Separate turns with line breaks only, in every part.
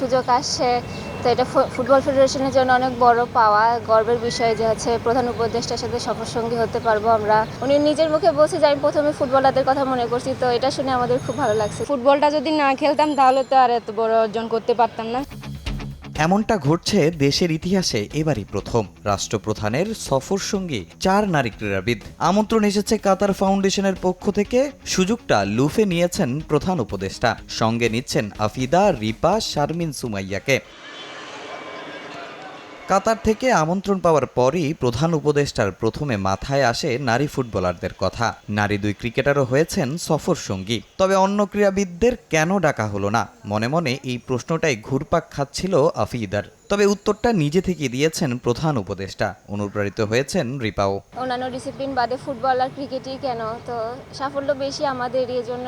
সুযোগ আসছে। তো এটা ফুটবল ফেডারেশনের জন্য অনেক বড় পাওয়া। গর্বের বিষয় যে হচ্ছে প্রধান উপদেষ্টার সাথে সফর সঙ্গী হতে পারব আমরা। উনি নিজের মুখে বলছে যে, আমি প্রথমে ফুটবলারদের কথা মনে করছি। তো এটা শুনে আমাদের খুব ভালো লাগছে।
ফুটবলটা যদি না খেলতাম, তাহলে তো আর এত বড় অর্জন করতে পারতাম না।
এমনটা ঘটছে দেশের ইতিহাসে এবারই প্রথম। রাষ্ট্রপ্রধানের সফর সঙ্গী চার নারী ক্রীড়াবিদ আমন্ত্রণ এসেছে কাতার ফাউন্ডেশনের পক্ষ থেকে। সুযোগটা লুফে নিয়েছেন প্রধান উপদেষ্টা। সঙ্গে নিচ্ছেন আফিদা, রিপা, শারমিন সুমাইয়াকে। কাতার থেকে আমন্ত্রণ পাওয়ার পরই প্রধান উপদেষ্টার প্রথমে মাথায় আসে নারী ফুটবলারদের কথা। নারী দুই ক্রিকেটারও হয়েছেন সফর সঙ্গী। তবে অন্য ক্রীড়াবিদদের কেন ডাকা হলো না? মনে মনে এই প্রশ্নটাই ঘুরপাক খাচ্ছিল আফিদার। তবে উত্তরটা নিজে থেকে দিয়েছেন প্রধান উপদেষ্টা। অনুপ্রাণিত হয়েছেন রিপাও।
অন্যান্য ডিসিপ্লিন বাদে ফুটবল আর ক্রিকেটই কেন? তো সাফল্য বেশি আমাদের এই জন্য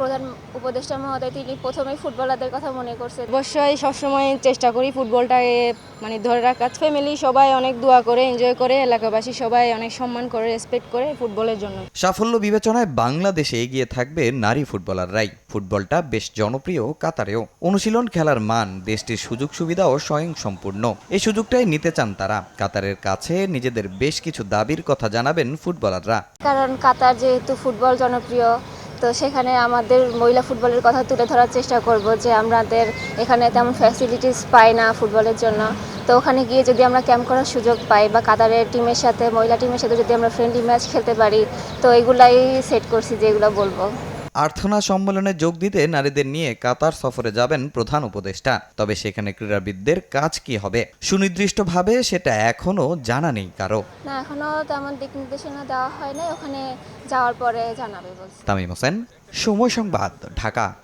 প্রধান উপদেষ্টা মহোদয় তিনি প্রথমেই ফুটবলারদের কথা মনে করছেন
অবশ্যই সবসময় চেষ্টা করি ফুটবলটাকে মানে ধরে রাখার ফ্যামিলি সবাই অনেক দোয়া করে এনজয় করে এলাকাবাসী সবাই অনেক সম্মান করে রেসপেক্ট করে ফুটবলের জন্য।
সাফল্য বিবেচনায় বাংলাদেশে এগিয়ে থাকবে নারী ফুটবলাররাই। ফুটবলটা বেশ জনপ্রিয় কাতারেও। অনুশীলন খেলার মান দেশটির সুযোগ সুবিধাও স্বয়ংসম্পূর্ণ। এই সুযোগটাই নিতে চান তারা। কাতারের কাছে নিজেদের বেশ কিছু দাবির কথা জানাবেন ফুটবলাররা।
কারণ কাতার যেহেতু ফুটবল জনপ্রিয় তো সেখানে আমাদের মহিলা ফুটবলের কথা তুলে ধরার চেষ্টা করব যে আমাদের এখানে তেমন ফ্যাসিলিটিস পাই না ফুটবলের জন্য। তো ওখানে গিয়ে যদি আমরা ক্যাম্প করার সুযোগ পাই বা কাতারের টিমের সাথে, মহিলা টিমের সাথে যদি আমরা ফ্রেন্ডলি ম্যাচ খেলতে পারি, তো এগুলাই সেট করছি যে এগুলো বলব।
আর্থনা সম্মেলনে যোগ দিতে নারীদের নিয়ে কাতার সফরে যাবেন প্রধান উপদেষ্টা। তবে সেখানে ক্রীড়াবিদদের কাজ কি হবে? সুনির্দিষ্টভাবে সেটা এখনও জানা নেই কারও।
না এখনও তেমন দিক নির্দেশনা দেওয়া হয় নাই ওখানে যাওয়ার পরে জানাবে বলছে।
তামিম হোসেন সময় সংবাদ ঢাকা।